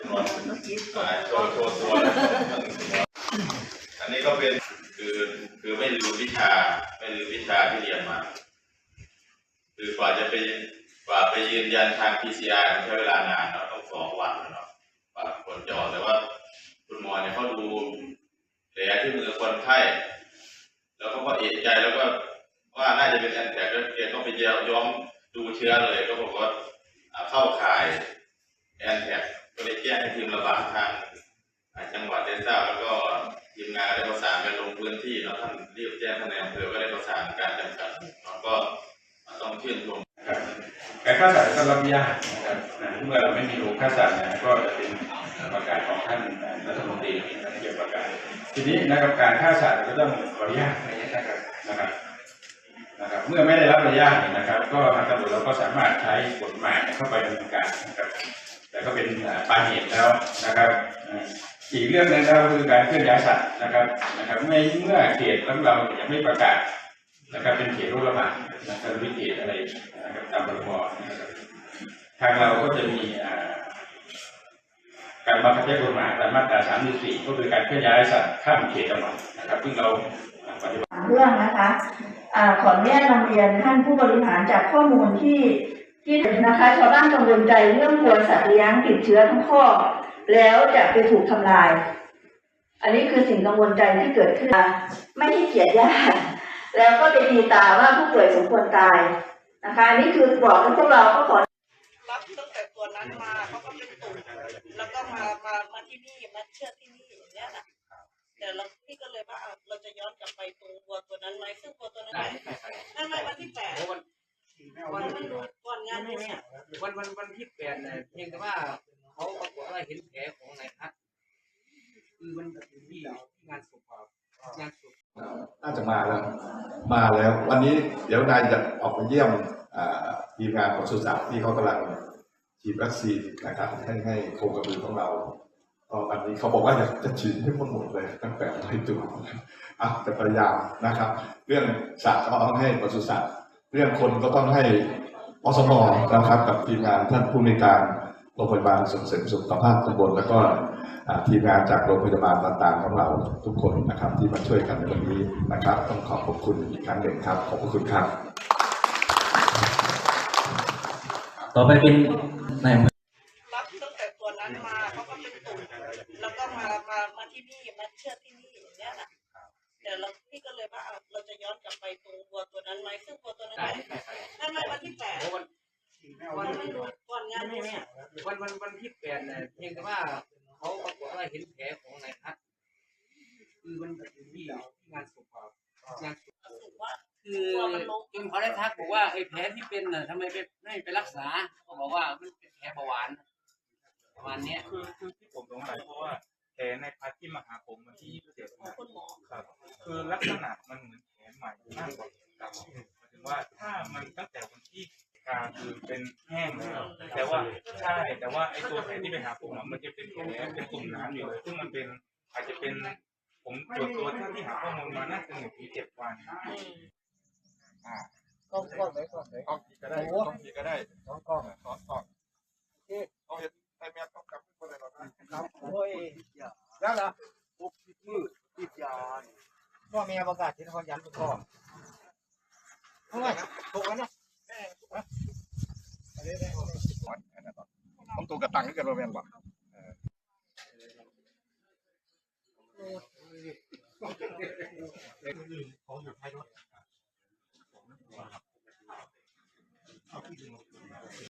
เมื่อกี้กดอ่าโชว์โชว์ตัวอันนี้ก็เป็นคือคือไม่ลืมวิชาไม่ลืมวิชาที่เรียนมา คือกว่าจะไปกว่าไปยืนยันทาง PCR ใช้เวลานานเนาะต้องสองวันเนาะกว่าผลจะออกแต่ว่าคุณหมอเนี่ยเขาดูแผลที่มือคนไข้แล้วเขาก็เอะใจแล้วก็ว่าน่าจะเป็นแอนแทกแล้วแกก็ไปย้อมดูเชื้อเลยก็บอกว่าอ่าเข้าข่ายแอนแทก ก็เลยแจ้งให้ทีมระบาดทางอ่าจังหวัดได้ทราบแล้วก็ทีมงานได้ประสานกันลงพื้นที่เนาะท่านรีบแจ้งท่านในอำเภอก็ได้ประสานการจำกัดเนาะก็ต้องชื่นชมครับการฆ่าสัตว์ก็รับยากนะครับเมื่อเราไม่มีโรงฆ่าสัตว์นะก็จะเป็นประกาศของท่านรัฐมนตรีท่านเกี่ยวกับประกาศทีนี้นะครับการฆ่าสัตว์ก็ต้องขออนุญาตนะครับนะครับนะครับ เมื่อไม่ได้รับอนุญาตนะครับ ก็ทางตำรวจเราก็สามารถใช้กฎหมายเข้าไปดำเนินการนะครับ ก็เป็นปลายเหตุแล้วนะครับอีกเรื่องหนึงก็คือการเคลื่อนย้ายสัตว์นะครับนะครับเมื่อเขตของเรายังไม่ประกาศนะครับเป็นเขตโรคระบาดนะครับวิกฤตอะไรนะครับตามรบนะครับทางเราก็จะมีการบังคับใช้กฎหมายตามมาตรา 34 ก็คือการเคลื่อนย้ายสัตว์ข้ามเขตจังหวัดนะครับซึ่งเราปฏิบัติเรื่องนะคะขออนุญาตนำเรียนท่านผู้บริหารจากข้อมูลที่ที่ นะคะชาวบ้านกังวลใจเรื่องกลัวสัตว์เลี้ยงติดเชื้อทั้งข้อ แล้วจะไปถูกทำลาย อันนี้คือสิ่งกังวลใจที่เกิดขึ้น ไม่ให้เกียรติญาติแล้วก็ไปตีตาว่าผู้ป่วยสมควรตายนะคะอันนี้คือบอกให้พวกเราก็ขอรับตั้งแต่ตัวนั้นมาเขาก็เป็นตุ่มแล้วก็มามามาที่นี่มาเชื่อดที่นี่อย่างเงี้ยนะแต่เราพี่ก็เลยว่าอะเราจะย้อนกลับไปตรงวัวตัวนั้นไหมซึ่งวัวตัวนั้นนั่นไม่วันที่แปด วันวันมันดูก่อนงานเนี่ยวันวันวันที่แปดเนี่ยเพียงแต่ว่าเขาปรากฏว่าเห็นแผลของนายพัดคือมันอยู่ที่งานศพอะงานศพน่าจะมาแล้ว มาแล้ว วันนี้เดี๋ยวนายจะออกไปเยี่ยมอ่าทีมงานของสุสัตว์ที่เขากำลังฉีดวัคซีนนะครับให้ให้โครงกระบือของเราก็วันนี้เขาบอกว่าอยากจะฉีดให้หมดหมดเลยตั้งแต่ไรตัวอะจะพยายามนะครับ เรื่องสัตว์ก็ต้องให้ปศุสัตว์ เรื่องคนก็ต้องให้อสมนะครับ กับทีมงานท่านผู้ในการโรงพยาบาลส่งเสริมสุขภาพตำบลแล้วก็ทีมงานจากโรงพยาบาลต่างๆของเราทุกคนนะครับ ที่มาช่วยกันในวันนี้นะครับ ต้องขอบขอบคุณอีกครั้งหนึ่งครับ ขอบคุณครับ ต่อไปเป็นนายรับตั้งแต่ตัวนั้นมาเขาก็เป็นตุ่มแล้วก็มามามาที่นี่มาเชื่อที่นี่อย่างเงี้ยนะ แต่เราพี่ก็เลยว่าอะเราจะย้อนกลับไปตรงวัวตัวนั้นไหมซึ่งวัวตัวนั้นนั่นไม่วันที่แปดวันวันมันดูก่อนงานเนี่ยวันวันวันที่แปดเนี่ยเพียงแต่ว่าเขาปรากฏว่าเห็นแผลของนายพัดคือมันอยู่ที่งานศพอะงานศพรู้สึกว่าคือจนเขาได้ทักบอกว่าไอ้แผลที่เป็นน่ะทำไมไปไม่ไปรักษาเขาบอกว่ามันเป็นแผลเบาหวานประมาณเนี้ยคือคือที่ผมสงสัยเพราะว่าแผ ลในพัดที่มาหาผมวันที่ยี่สิบเจ็ดของคุณหมอครับ คือลักษณะมันเหมือนแผลใหม่มากกว่าเก่าหมายถึงว่าถ้ามันตั้งแต่วันที่กาคือเป็นแห้งแล้วแต่ว่าใช่แต่ว่าไอ้ตัวแผลที่ไปหาผมอะมันจะเป็นแผลเป็นตุ่มน้ำอยู่เลยซึ่งมันเป็นอาจจะเป็นผมตรวจตัวที่ที่หาข้อมูลมาน่าจะหนึ่งถึงเจ็ดวันอ่าก็ก็ไหนก็ไหนกล้องผีก็ได้กล้องผีก็ได้สองกล้องสอนสอนเอาเห็นไอ้แมวต้องกลับคนไหนหรอก ครับโอ้ย แล้วล่ะปุ๊บติดมือติดยาก็มีประกาศที่นครยันทุกข้อเอาไงถูกแล้วนะต้องตัวกระตังให้กันเราเป็นบ่เขาอยู่ท้ายรถ